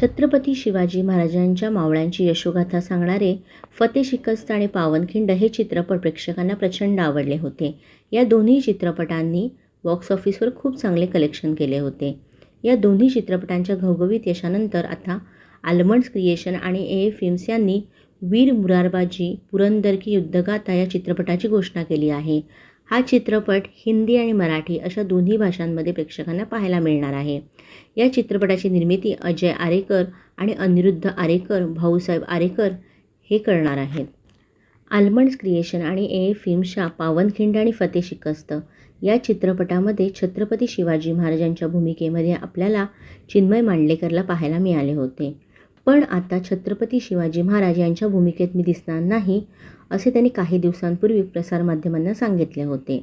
छत्रपती शिवाजी महाराजांच्या मावळ्यांची यशोगाथा सांगणारे फते शिकस्त आणि पावनखिंड हे चित्रपट प्रेक्षकांना प्रचंड आवडले होते. या दोन्ही चित्रपटांनी बॉक्स ऑफिसवर खूप चांगले कलेक्शन केले होते. या दोन्ही चित्रपटांच्या घवघवीत यशानंतर आता आल्मंड्स क्रिएशन आणि ए ए फिल्म्स यांनी वीर मुरारबाजी पुरंदर की युद्धगाथा या चित्रपटाची घोषणा केली आहे. हा चित्रपट हिंदी आणि मराठी अशा दोन्ही भाषांमध्ये प्रेक्षकांना पाहायला मिळणार आहे. या चित्रपटाची निर्मिती अजय आरेकर आणि अनिरुद्ध आरेकर भाऊसाहेब आरेकर हे करणार आहेत. आल्मंड्स क्रिएशन आणि ए ए फिल्म्सच्या पावनखिंड आणि फते शिकस्त या चित्रपटामध्ये छत्रपती शिवाजी महाराजांच्या भूमिकेमध्ये आपल्याला चिन्मय मांडलेकरला पाहायला मिळाले होते. पण आता छत्रपती शिवाजी महाराज यांच्या भूमिकेत मी दिसणार नाही असे त्यांनी काही दिवसांपूर्वी प्रसारमाध्यमांना सांगितले होते.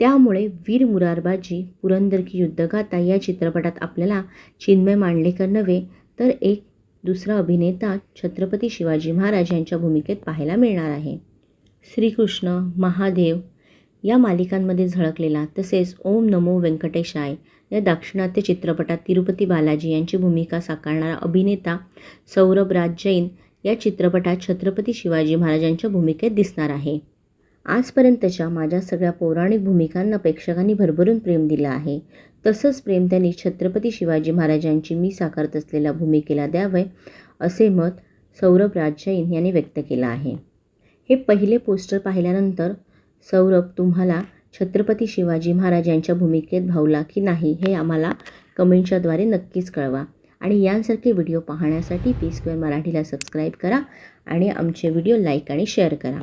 त्यामुळे वीर मुरारबाजी पुरंदर की युद्धगाथा या चित्रपटात आपल्याला चिन्मय मांडलेकर नव्हे तर एक दुसरा अभिनेता छत्रपती शिवाजी महाराज यांच्या भूमिकेत पाहायला मिळणार आहे. श्रीकृष्ण महादेव या मालिकांमध्ये झळकलेला तसेच ओम नमो व्यंकटेशाय या दाक्षिणात्य चित्रपटात तिरुपती बालाजी यांची भूमिका साकारणारा अभिनेता सौरभ राज जैन या चित्रपटात छत्रपती शिवाजी महाराजांच्या भूमिकेत दिसणार आहे. आजपर्यंतच्या माझ्या सगळ्या पौराणिक भूमिकांना प्रेक्षकांनी भरभरून प्रेम दिलं आहे. तसंच प्रेम त्यांनी छत्रपती शिवाजी महाराजांची मी साकारत असलेल्या भूमिकेला द्यावे असे मत सौरभ राज जैन यांनी व्यक्त केलं आहे. हे पहिले पोस्टर पाहिल्यानंतर सौरभ तुम्हाला छत्रपती शिवाजी महाराज यांच्या भूमिकेत भावला की नाही हे आम्हाला कमेंटच्याद्वारे नक्कीच कळवा. आणि यांसारखे व्हिडिओ पाहण्यासाठी पी स्क्वेअर मराठीला सबस्क्राईब करा आणि आमचे व्हिडिओ लाईक आणि शेअर करा.